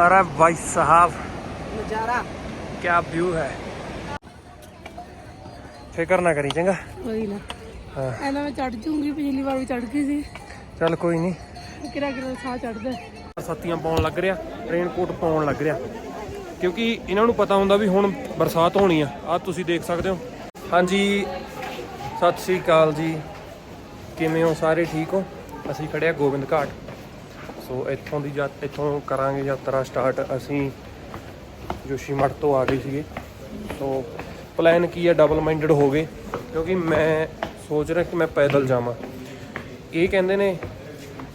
अरे भाई साहब ਨਜ਼ਾਰਾ क्या व्यू है ਫਿਕਰ ਨਾ ਕਰੀ ਚੰਗਾ ਕੋਈ ਨਾ ਹਾਂ ਐਨਾ ਮੈਂ ਚੜ ਜੂੰਗੀ ਪਿਛਲੀ ਵਾਰ ਵੀ ਚੜ ਗਈ ਸੀ ਚੱਲ ਕੋਈ ਨਹੀਂ ਕਿਰਾ ਕਿਰਾ ਸਾਹ ਚੜਦਾ ਸੱਤੀਆਂ ਪਾਉਣ ਲੱਗ ਰਿਹਾ ਰੇਨ ਕੋਟ ਪਾਉਣ ਲੱਗ ਰਿਹਾ ਕਿਉਂਕਿ ਇਹਨਾਂ ਨੂੰ ਪਤਾ ਹੁੰਦਾ ਵੀ ਹੁਣ ਬਰਸਾਤ ਹੋਣੀ ਆ ਆ ਤੁਸੀਂ ਦੇਖ ਸਕਦੇ ਹੋ ਹਾਂਜੀ ਸਤਿ ਸ੍ਰੀ ਅਕਾਲ ਜੀ ਕਿਵੇਂ ਹੋ ਸਾਰੇ ਠੀਕ ਹੋ ਅਸੀਂ ਖੜੇ ਆ ਗੋਬਿੰਦ ਘਾਟ ਸੋ ਇੱਥੋਂ ਦੀ ਯਾਤ ਇੱਥੋਂ ਕਰਾਂਗੇ ਯਾਤਰਾ ਸਟਾਰਟ। ਅਸੀਂ ਜੋਸ਼ੀਮਠ ਤੋਂ ਆ ਗਏ ਸੀਗੇ। ਸੋ ਪਲਾਨ ਕੀ ਹੈ? ਡਬਲ ਮਾਈਂਡਡ ਹੋ ਗਏ। ਕਿਉਂਕਿ ਮੈਂ ਸੋਚ ਰਿਹਾ ਕਿ ਮੈਂ ਪੈਦਲ ਜਾਵਾਂ। ਇਹ ਕਹਿੰਦੇ ਨੇ,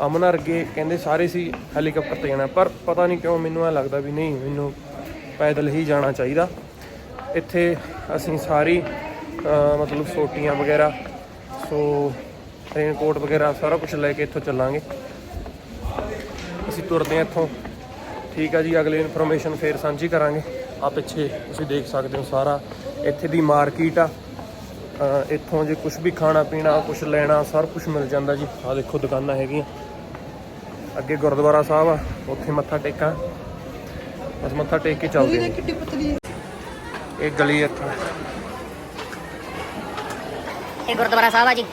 ਅਮਨ ਅਰਗੇ ਕਹਿੰਦੇ ਸਾਰੇ ਸੀ ਹੈਲੀਕਾਪਟਰ ਤੇ ਜਾਣਾ। ਪਰ ਪਤਾ ਨਹੀਂ ਕਿਉਂ ਮੈਨੂੰ ਐ ਲੱਗਦਾ ਵੀ ਨਹੀਂ, ਮੈਨੂੰ ਪੈਦਲ ਹੀ ਜਾਣਾ ਚਾਹੀਦਾ। ਇੱਥੇ ਅਸੀਂ ਸਾਰੀ ਮਤਲਬ ਸੋਟੀਆਂ ਵਗੈਰਾ, ਸੋ ਰੇਨਕੋਟ ਵਗੈਰਾ ਸਾਰਾ ਕੁਝ ਲੈ ਕੇ ਇੱਥੋਂ ਚੱਲਾਂਗੇ। ਤੁਰਦੇ ਹਾਂ ਇੱਥੋਂ। ਠੀਕ ਆ ਜੀ, ਅਗਲੀ ਇਨਫੋਰਮੇਸ਼ਨ ਫੇਰ ਸਾਂਝੀ ਕਰਾਂਗੇ। ਆ ਪਿੱਛੇ ਤੁਸੀਂ ਦੇਖ ਸਕਦੇ ਹੋ ਸਾਰਾ। ਇੱਥੇ ਦੀ ਮਾਰਕੀਟ ਆ। ਇੱਥੋਂ ਜੇ ਕੁਝ ਵੀ ਖਾਣਾ ਪੀਣਾ ਕੁਝ ਲੈਣਾ, ਸਭ ਕੁਝ ਮਿਲ ਜਾਂਦਾ ਜੀ। ਆ ਦੇਖੋ ਦੁਕਾਨਾਂ ਹੈਗੀਆਂ। ਅੱਗੇ ਗੁਰਦੁਆਰਾ ਸਾਹਿਬ ਆ, ਉੱਥੇ ਮੱਥਾ ਟੇਕਾਂ। ਬਸ ਮੱਥਾ ਟੇਕ ਕੇ ਚੱਲਦੇ ਇਹ ਗਲੀ ਇੱਥੋਂ। ਇਹ ਗੁਰਦੁਆਰਾ ਸਾਹਿਬ ਆ ਜੀ।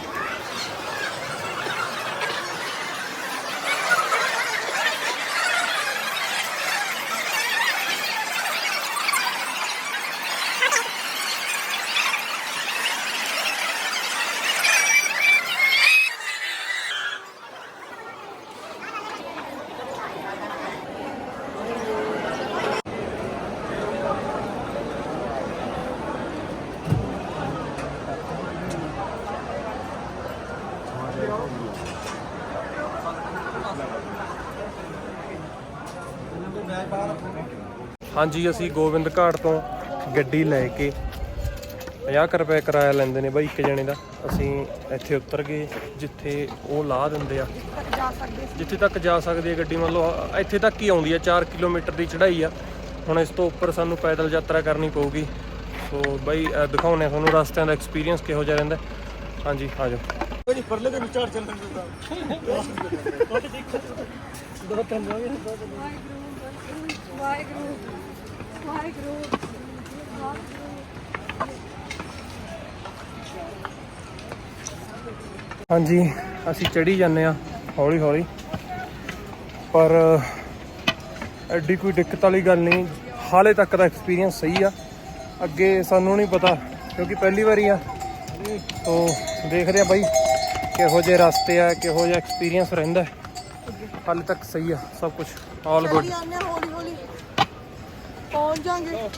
ਹਾਂਜੀ ਅਸੀਂ ਗੋਬਿੰਦ ਘਾਟ ਤੋਂ ਗੱਡੀ ਲੈ ਕੇ 50 ਕੁ ਰੁਪਏ ਕਿਰਾਇਆ ਲੈਂਦੇ ਨੇ ਬਾਈ ਇੱਕ ਜਣੇ ਦਾ। ਅਸੀਂ ਇੱਥੇ ਉਤਰ ਗਏ ਜਿੱਥੇ ਉਹ ਲਾ ਦਿੰਦੇ ਆ। ਜਿੱਥੇ ਤੱਕ ਜਾ ਸਕਦੀ ਹੈ ਗੱਡੀ ਮੰਨ ਲਓ ਇੱਥੇ ਤੱਕ ਹੀ ਆਉਂਦੀ ਆ 4 ਕਿਲੋਮੀਟਰ ਦੀ ਚੜ੍ਹਾਈ ਆ। ਹੁਣ ਇਸ ਤੋਂ ਉੱਪਰ ਸਾਨੂੰ ਪੈਦਲ ਯਾਤਰਾ ਕਰਨੀ ਪਊਗੀ। ਸੋ ਬਾਈ ਆ ਤੁਹਾਨੂੰ ਰਸਤਿਆਂ ਦਾ ਐਕਸਪੀਰੀਅੰਸ ਕਿਹੋ ਜਿਹਾ ਰਹਿੰਦਾ। ਹਾਂਜੀ ਆ ਜਾਓ। ਵਾਹਿਗੁਰੂ ਵਾਹਿਗੁਰੂ ਹਾਂਜੀ ਅਸੀਂ ਚੜੀ ਜਾਂਦੇ ਆ ਹੌਲੀ ਹੌਲੀ। ਪਰ ਐਡੀ ਕੋਈ ਦਿੱਕਤ ਵਾਲੀ ਗੱਲ ਨਹੀਂ ਹਾਲੇ ਤੱਕ ਦਾ ਐਕਸਪੀਰੀਅੰਸ ਸਹੀ ਆ। ਅੱਗੇ ਸਾਨੂੰ ਨਹੀਂ ਪਤਾ ਕਿਉਂਕਿ ਪਹਿਲੀ ਵਾਰੀ ਆ। ਤੋ ਦੇਖਦੇ ਆ ਬਾਈ ਕਿਹੋ ਜਿਹੇ ਰਸਤੇ ਆ ਕਿਹੋ ਜਿਹਾ ਐਕਸਪੀਰੀਅੰਸ ਰਹਿੰਦਾ। ਹਾਲੇ ਤੱਕ ਸਹੀ ਆ ਸਭ ਕੁਝ ਆਲ ਗੁੱਡ ਪਹੁੰਚ ਜਾਾਂਗੇ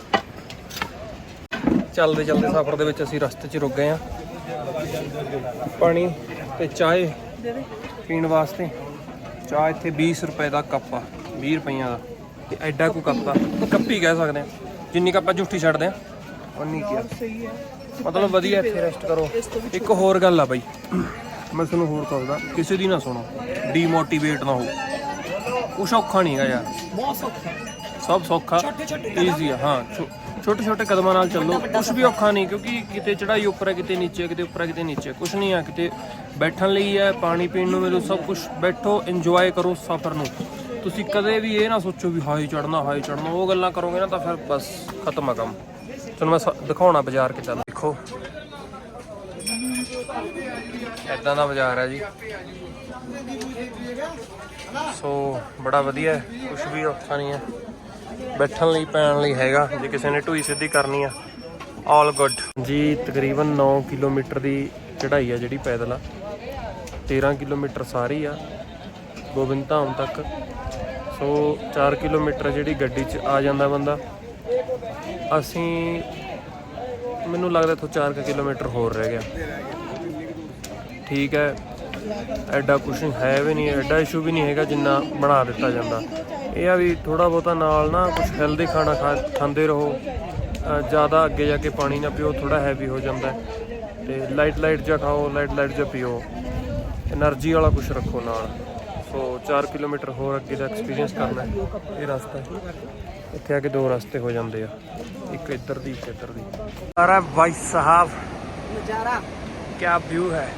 ਚੱਲਦੇ ਚੱਲਦੇ ਸਫ਼ਰ ਦੇ ਵਿੱਚ ਅਸੀਂ ਰਸਤੇ 'ਚ ਰੁਕ ਗਏ ਆ ਪਾਣੀ ਤੇ ਚਾਹ ਪੀਣ ਵਾਸਤੇ। ਚਾਹ ਇੱਥੇ 20 ਰੁਪਏ ਦਾ ਕੱਪ ਆ 20 ਰੁਪਈਆਂ ਦਾ। ਤੇ ਐਡਾ ਕੋ ਕੱਪ ਆ ਕੱਪੀ ਕਹਿ ਸਕਦੇ ਆ ਜਿੰਨੀ ਕੱਪ ਆਪਾਂ ਝੂਠੀ ਛੱਡਦੇ ਆ ਉਨੀ ਕੀ ਆ। ਹੈ ਮਤਲਬ ਵਧੀਆ ਇੱਥੇ ਰੈਸਟ ਕਰੋ। ਇੱਕ ਹੋਰ ਗੱਲ ਆ ਬਾਈ। ਮੈਂ ਤੁਹਾਨੂੰ ਹੋਰ ਦੱਸਦਾ ਕਿਸੇ ਦੀ ਨਾ ਸੁਣੋ। ਡੀਮੋਟੀਵੇਟ ਨਾ ਹੋ। ਕੁਛ ਔਖਾ ਨਹੀਂਗਾ ਯਾਰ। ਬਹੁਤ ਸੌਖਾ ਸਭ ਸੌਖਾ ਈਜ਼ੀ ਆ। ਹਾਂ ਛੋਟੇ ਛੋਟੇ ਕਦਮਾਂ ਨਾਲ ਚੱਲੋ। ਕੁਝ ਵੀ ਔਖਾ ਨਹੀਂ ਕਿਉਂਕਿ ਕਿਤੇ ਚੜਾਈ ਉੱਪਰ ਹੈ ਕਿਤੇ ਨੀਚੇ ਕਿਤੇ ਉੱਪਰ ਹੈ, ਕਿਤੇ ਨੀਚੇ। ਕੁਛ ਨਹੀਂ ਆ ਕਿਤੇ ਬੈਠਣ ਲਈ ਹੈ ਪਾਣੀ ਪੀਣ ਨੂੰ ਮਿਲੂ ਸਭ ਕੁਝ ਬੈਠੋ ਇੰਜੋਏ ਕਰੋ ਸਫ਼ਰ ਨੂੰ। ਤੁਸੀਂ ਕਦੇ ਵੀ ਇਹ ਨਾ ਸੋਚੋ ਵੀ ਹਾਈ ਚੜਨਾ ਹਾਈ ਚੜਨਾ ਉਹ ਗੱਲਾਂ ਕਰੋਗੇ ਨਾ ਤਾਂ ਫਿਰ ਬਸ ਖਤਮ ਆ ਕੰਮ। ਤੁਹਾਨੂੰ ਮੈਂ ਦਿਖਾਉਣਾ ਬਾਜ਼ਾਰ ਕਿੱਦਾਂ ਦਾ। ਦੇਖੋ। ਇਦਾਂ ਦਾ ਬਾਜ਼ਾਰ ਹੈ ਜੀ। ਸੋ ਬੜਾ ਵਧੀਆ ਹੈ ਕੁਝ ਵੀ ਔਖਾ ਨਹੀਂ ਹੈ। ਬੈਠਣ ਲਈ, ਪੈਣ ਲਈ ਹੈਗਾ। ਜੇ ਕਿਸੇ ਨੇ ਢੂਈ ਸਿੱਧੀ ਕਰਨੀ ਆ ਆਲ ਗੁੱਡ ਜੀ, ਤਕਰੀਬਨ 9 ਕਿਲੋਮੀਟਰ ਦੀ ਚੜ੍ਹਾਈ ਆ ਜਿਹੜੀ ਪੈਦਲ ਆ। 13 ਕਿਲੋਮੀਟਰ ਸਾਰੀ ਆ, ਗੋਬਿੰਦ ਧਾਮ ਤੱਕ। ਸੋ 4 ਕਿਲੋਮੀਟਰ ਜਿਹੜੀ ਗੱਡੀ 'ਚ ਆ ਜਾਂਦਾ ਬੰਦਾ। ਅਸੀਂ, ਮੈਨੂੰ ਲੱਗਦਾ ਇੱਥੋਂ 4 ਕਿਲੋਮੀਟਰ ਹੋਰ ਰਹਿ ਗਿਆ। ਠੀਕ ਹੈ, ਐਡਾ ਕੁਛ ਹੈ ਵੀ ਨਹੀਂ, ਐਡਾ ਇਸ਼ੂ ਵੀ ਨਹੀਂ ਹੈਗਾ ਜਿੰਨਾ ਬਣਾ ਦਿੱਤਾ ਜਾਂਦਾ। ਇਹ ਆ ਵੀ ਥੋੜਾ ਬਹੁਤਾ ਨਾਲ ਨਾ ਕੁਝ ਹੈਲਦੀ ਖਾਣਾ ਖਾਂਦੇ ਰਹੋ। ਜ਼ਿਆਦਾ ਅੱਗੇ ਜਾ ਕੇ ਪਾਣੀ ਨਾ ਪੀਓ ਥੋੜਾ ਹੈਵੀ ਹੋ ਜਾਂਦਾ ਤੇ ਲਾਈਟ ਲਾਈਟ ਜਿਹਾ ਖਾਓ ਲਾਈਟ ਲਾਈਟ ਜਿਹਾ ਪੀਓ। એનર્ਜੀ ਵਾਲਾ ਕੁਝ ਰੱਖੋ ਨਾਲ। ਸੋ 4 ਕਿਲੋਮੀਟਰ ਹੋਰ ਅੱਗੇ ਦਾ ਐਕਸਪੀਰੀਅੰਸ ਕਰਨਾ ਇਹ ਰਸਤਾ ਇੱਥੇ ਆ ਕੇ ਦੋ ਰਸਤੇ ਹੋ ਜਾਂਦੇ ਆ। ਇੱਕ ਇੱਧਰ ਦੀ ਇੱਕ ਇੱਧਰ ਦੀ। ਸਾਰਾ ਵਾਈ ਸਾਹਿਬ। ਨਜ਼ਾਰਾ। ਕੀ ਵਿਊ ਹੈ।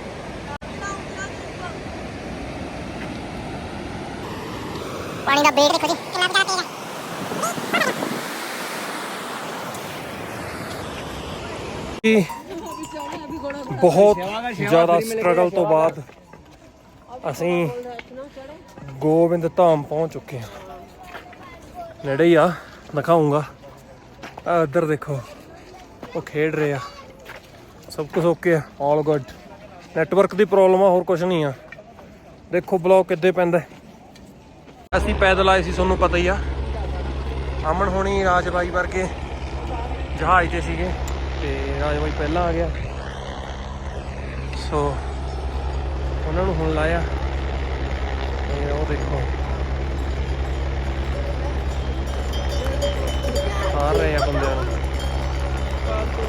ਪਾਣੀ ਦਾ ਵੇਟ ਦੇਖੋ ਜੀ। ਕਿੰਨਾ ਜ਼ਿਆਦਾ ਤੇਜ਼ ਹੈ ਬਹੁਤ ਜ਼ਿਆਦਾ ਸਟਰਗਲ ਤੋਂ ਬਾਅਦ ਅਸੀਂ ਗੋਬਿੰਦ ਧਾਮ ਪਹੁੰਚ ਚੁੱਕੇ ਹਾਂ। ਨੇੜੇ ਹੀ ਆ, ਦਿਖਾਉਂਗਾ। ਆ ਇੱਧਰ ਦੇਖੋ, ਉਹ ਖੇਡ ਰਹੇ ਆ। ਸਭ ਕੁਝ ਓਕੇ ਆ 올 ਗੁੱਡ ਨੈਟਵਰਕ ਦੀ ਪ੍ਰੋਬਲਮ ਆ, ਹੋਰ ਕੁਝ ਨਹੀਂ ਆ। ਦੇਖੋ ਬਲੌਕ ਕਿੱਦੇ ਪੈਂਦਾ। ਅਸੀਂ ਪੈਦਲ ਆਏ ਸੀ, ਤੁਹਾਨੂੰ ਪਤਾ ਹੀ ਆ। ਅਮਨ ਹੋਣੀ ਰਾਜ ਬਾਈ ਵਰਗੇ ਜਹਾਜ਼ ਤੇ ਸੀਗੇ ਤੇ ਰਾਜਬਾਈ ਪਹਿਲਾਂ ਆ ਗਿਆ। ਸੋ ਉਹਨਾਂ ਨੂੰ ਹੁਣ ਲਾਇਆ। ਤੇ ਉਹ ਦੇਖੋ। ਉਤਾਰ ਰਹੇ ਆ ਬੰਦਿਆਂ ਨੂੰ।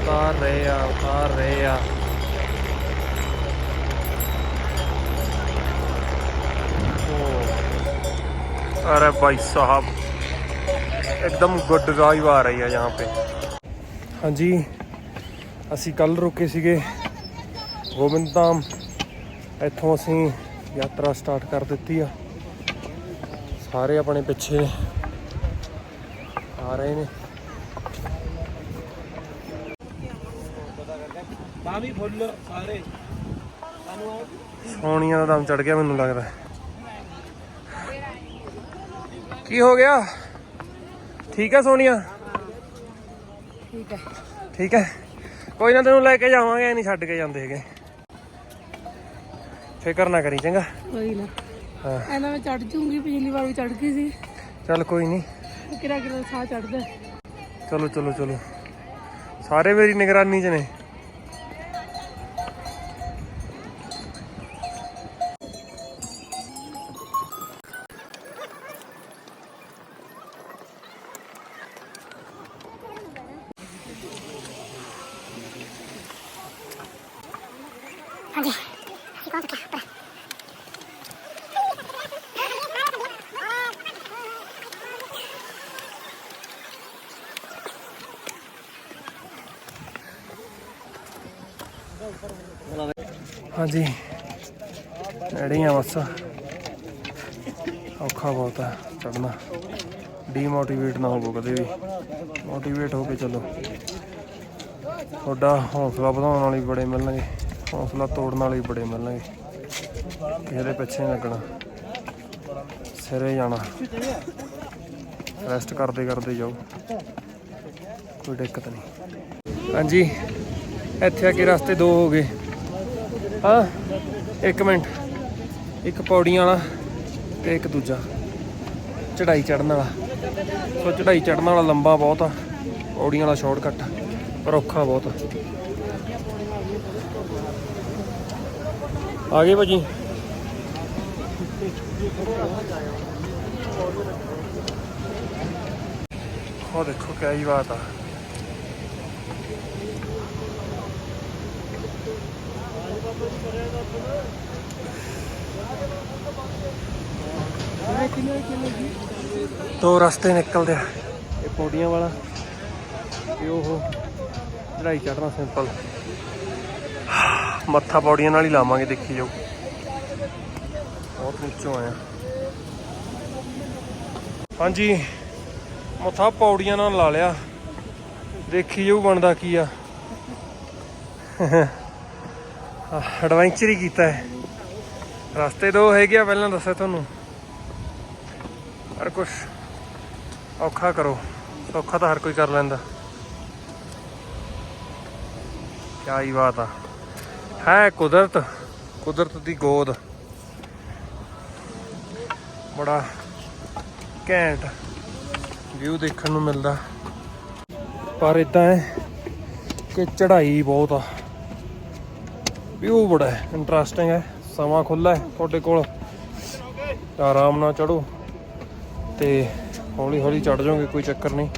ਤਾਰ ਰਹੇ ਆ, ਉਤਾਰ ਰਹੇ ਆ। अरे भाई साहब एकदम गुड ड्राइव आ रही है यहाँ पे ਹਾਂਜੀ ਅਸੀਂ ਕੱਲ ਰੁਕੇ ਸੀਗੇ ਗੋਬਿੰਦ ਧਾਮ ਇੱਥੋਂ ਅਸੀਂ ਯਾਤਰਾ ਸਟਾਰਟ ਕਰ ਦਿੱਤੀ ਆ ਸਾਰੇ ਆਪਣੇ ਪਿੱਛੇ ਆ ਰਹੇ ਨੇ ਬਾਵੀ ਫੁੱਲ ਸਾਰੇ ਸੋਨੀਆ ਦਾ ਦਮ ਚੜ ਗਿਆ ਮੈਨੂੰ ਲੱਗਦਾ ਕੀ ਹੋ ਗਿਆ? ਠੀਕ ਹੈ ਸੋਨੀਆ? ਠੀਕ ਹੈ। ਠੀਕ ਹੈ। ਕੋਈ ਨਾ ਤੈਨੂੰ ਲੈ ਕੇ ਜਾਵਾਂਗੇ ਨਹੀਂ ਛੱਡ ਕੇ ਜਾਂਦੇ ਹੈਗੇ। ਫਿਕਰ ਨਾ ਕਰੀ ਚੰਗਾ? ਕੋਈ ਨਾ। ਹਾਂ। ਐਨਾ ਮੈਂ ਚੜ ਜੂੰਗੀ ਪਿਛਲੀ ਵਾਰ ਵੀ ਚੜ ਗਈ ਸੀ। ਚੱਲ ਕੋਈ ਨਹੀਂ ਕਿਰਾ ਕਿਰਾ ਸਾਹ ਚੜਦਾ ਚਲੋ ਚਲੋ ਚਲੋ। ਸਾਰੇ ਮੇਰੀ ਨਿਗਰਾਨੀ 'ਚ ਨੇ। ਹਾਂਜੀ। ਰੈਡੀ ਆ ਬਸ। ਔਖਾ ਬਹੁਤ ਆ ਚੜਨਾ ਡੀਮੋਟੀਵੇਟ ਨਾ ਹੋਵੋ ਕਦੇ ਵੀ। ਮੋਟੀਵੇਟ ਹੋ ਕੇ ਚੱਲੋ। ਤੁਹਾਡਾ ਹੌਸਲਾ ਵਧਾਉਣ ਵਾਲੇ ਵੀ ਬੜੇ ਮਿਲਣਗੇ। ਹੌਸਲਾ ਤੋੜਨ ਵਾਲੇ ਵੀ ਬੜੇ ਮਿਲਣਗੇ। ਕਿਸੇ ਦੇ ਪਿੱਛੇ ਨਹੀਂ ਲੱਗਣਾ। ਸਿਰੇ ਜਾਣਾ। ਰੈਸਟ ਕਰਦੇ ਕਰਦੇ ਜਾਓ। ਕੋਈ ਦਿੱਕਤ ਨਹੀਂ ਹਾਂਜੀ। ਇੱਥੇ ਆ ਕੇ ਰਸਤੇ ਦੋ ਹੋ ਗਏ। ਹਾਂ ਇੱਕ ਮਿੰਟ। ਇੱਕ ਪੌੜੀਆਂ ਵਾਲਾ ਤੇ ਇੱਕ ਦੂਜਾ। ਚੜਾਈ ਚੜਨ ਵਾਲਾ। ਸੋ ਚੜਾਈ ਚੜਨ ਵਾਲਾ ਲੰਬਾ ਬਹੁਤ ਆ। ਪੌੜੀਆਂ ਵਾਲਾ ਸ਼ਾਰਟਕਟ ਪਰ ਔਖਾ ਬਹੁਤ ਆ। ਆ ਗਏ ਭਾਜੀ। ਉਹ ਦੇਖੋ ਕਿਆ ਹੀ ਬਾਤ ਆ। ਦੋ ਰਸਤੇ ਨਿਕਲਦੇ ਆ। ਇਹ ਪੌੜੀਆਂ ਵਾਲਾ ਤੇ ਉਹ ਚੜਾਈ ਚੜਨਾ ਸਿੰਪਲ ਮੱਥਾ ਪੌੜੀਆਂ ਨਾਲ ਹੀ ਲਾਵਾਂਗੇ ਦੇਖੀ ਜਾਓ। ਬਹੁਤ ਉੱਚੋਂ ਆਇਆ। ਹਾਂਜੀ ਮੱਥਾ ਪੌੜੀਆਂ ਨਾਲ ਲਾ ਲਿਆ। ਦੇਖੀ ਜਾਓ ਬਣਦਾ ਕੀ ਆ। ਐਡਵੈਂਚਰ ਹੀ ਕੀਤਾ ਹੈ ਰਸਤੇ ਦੋ ਹੈਗੇ ਆ ਪਹਿਲਾਂ ਦੱਸਿਆ ਤੁਹਾਨੂੰ। ਪਰ ਕੁਛ ਔਖਾ ਕਰੋ ਸੌਖਾ ਤਾਂ ਹਰ ਕੋਈ ਕਰ ਲੈਂਦਾ। ਕਿਆ ਹੀ ਬਾਤ ਆ। ਹੈ ਕੁਦਰਤ ਕੁਦਰਤ ਦੀ ਗੋਦ। ਬੜਾ ਘੈਂਟ ਵਿਊ ਦੇਖਣ ਨੂੰ ਮਿਲਦਾ। ਪਰ ਇਦਾਂ ਹੈ ਕਿ ਚੜ੍ਹਾਈ ਬਹੁਤ ਆ। ਵਿਊ ਬੜਾ ਇੰਟਰਸਟਿੰਗ ਹੈ। ਸਮਾਂ ਖੁੱਲਾ ਹੈ ਤੁਹਾਡੇ ਕੋਲ। ਆਰਾਮ ਨਾਲ ਚੜੋ ਤੇ ਹੌਲੀ ਹੌਲੀ ਚੜ ਜਾਓਗੇ ਕੋਈ ਚੱਕਰ ਨਹੀਂ।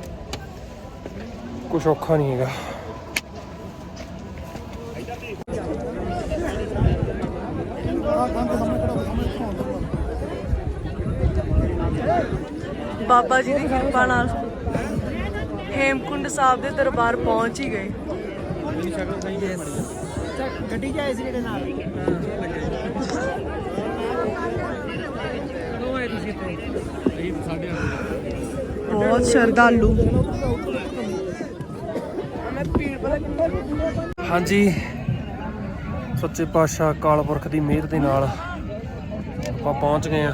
ਕੁਛ ਔਖਾ ਨਹੀਂ ਹੈਗਾ। ਬਾਬਾ ਜੀ ਦੀ ਕਿਰਪਾ ਨਾਲ ਹੇਮਕੁੰਡ ਸਾਹਿਬ ਦੇ ਦਰਬਾਰ ਪਹੁੰਚ ਹੀ ਗਏ। ਗੱਡੀ ਜਾਏ ਸੀ ਜਿਹੜੇ ਨਾਲ? ਬਹੁਤ ਸ਼ਰਧਾਲੂ। ਹਾਂਜੀ। ਸੱਚੇ ਪਾਤਸ਼ਾਹ ਅਕਾਲ ਪੁਰਖ ਦੀ ਮਿਹਰ ਦੇ ਨਾਲ ਆਪਾਂ ਪਹੁੰਚ ਗਏ ਆ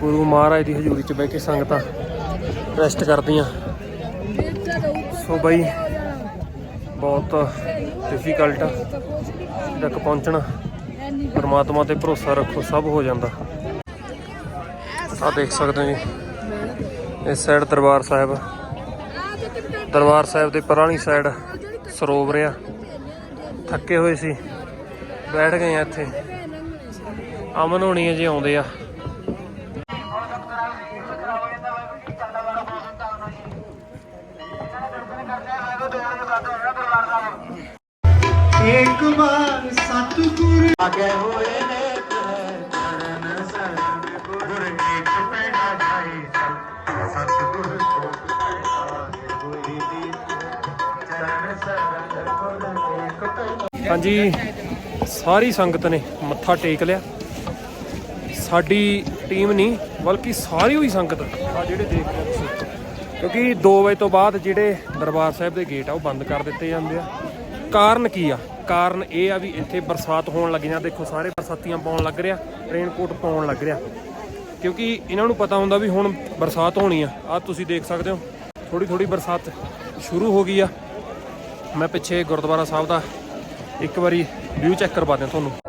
ਗੁਰੂ ਮਹਾਰਾਜ ਦੀ ਹਜ਼ੂਰੀ 'ਚ ਬਹਿ ਕੇ ਸੰਗਤਾਂ ਰੈਸਟ ਕਰਦੀਆਂ। ਸੋ ਬਈ, ਬਹੁਤ ਡਿਫਿਕਲਟ ਤੱਕ ਪਹੁੰਚਣਾ। ਪਰਮਾਤਮਾ ਤੇ ਭਰੋਸਾ ਰੱਖੋ, ਸਭ ਹੋ ਜਾਂਦਾ। ਆ ਦੇਖ ਸਕਦੇ ਹੋ ਜੀ। ਇਸ ਸਾਈਡ ਦਰਬਾਰ ਸਾਹਿਬ। ਦਰਬਾਰ ਸਾਹਿਬ ਦੇ ਪੁਰਾਣੀ ਸਾਈਡ ਸਰੋਵਰ ਆ। ਥੱਕੇ ਹੋਏ ਸੀ। ਬੈਠ ਗਏ ਆ ਇੱਥੇ। ਅਮਨ ਹੋਣੀ ਜੇ ਆਉਂਦੇ ਆ। ਇੱਕ ਵਾਰ ਸਤਿਗੁਰ ਆਗੇ ਹੋਏ ਨੇ ਹਾਂਜੀ, ਸਾਰੀ ਸੰਗਤ ਨੇ ਮੱਥਾ ਟੇਕ ਲਿਆ। ਸਾਡੀ ਟੀਮ ਨਹੀਂ, ਬਲਕਿ ਸਾਰੀ ਹੋਈ ਸੰਗਤ। ਆ ਜਿਹੜੇ ਦੇਖ ਰਹੇ ਹੋ ਤੁਸੀਂ, ਕਿਉਂਕਿ 2 ਵਜੇ ਤੋਂ ਬਾਅਦ ਜਿਹੜੇ ਦਰਬਾਰ ਸਾਹਿਬ ਦੇ ਗੇਟ ਆ, ਉਹ ਬੰਦ ਕਰ ਦਿੱਤੇ ਜਾਂਦੇ ਆ। ਕਾਰਨ ਕੀ ਆ? ਕਾਰਨ ਇਹ ਆ ਵੀ ਇੱਥੇ ਬਰਸਾਤ ਹੋਣ ਲੱਗੀਆਂ ਦੇਖੋ, ਸਾਰੇ ਬਰਸਾਤੀਆਂ ਪਾਉਣ ਲੱਗ ਰਿਹਾ ਰੇਨਕੋਟ ਪਾਉਣ ਲੱਗ ਰਿਹਾ। ਕਿਉਂਕਿ ਇਹਨਾਂ ਨੂੰ ਪਤਾ ਹੁੰਦਾ ਵੀ ਹੁਣ ਬਰਸਾਤ ਹੋਣੀ ਆ। ਆ ਤੁਸੀਂ ਦੇਖ ਸਕਦੇ ਹੋ ਥੋੜੀ ਥੋੜੀ ਬਰਸਾਤ ਸ਼ੁਰੂ ਹੋ ਗਈ ਆ। ਮੈਂ ਪਿੱਛੇ ਗੁਰਦੁਆਰਾ ਸਾਹਿਬ ਦਾ ਇੱਕ ਵਾਰੀ ਵਿਊ ਚੈੱਕ ਕਰਵਾ ਦਿਆਂ ਤੁਹਾਨੂੰ।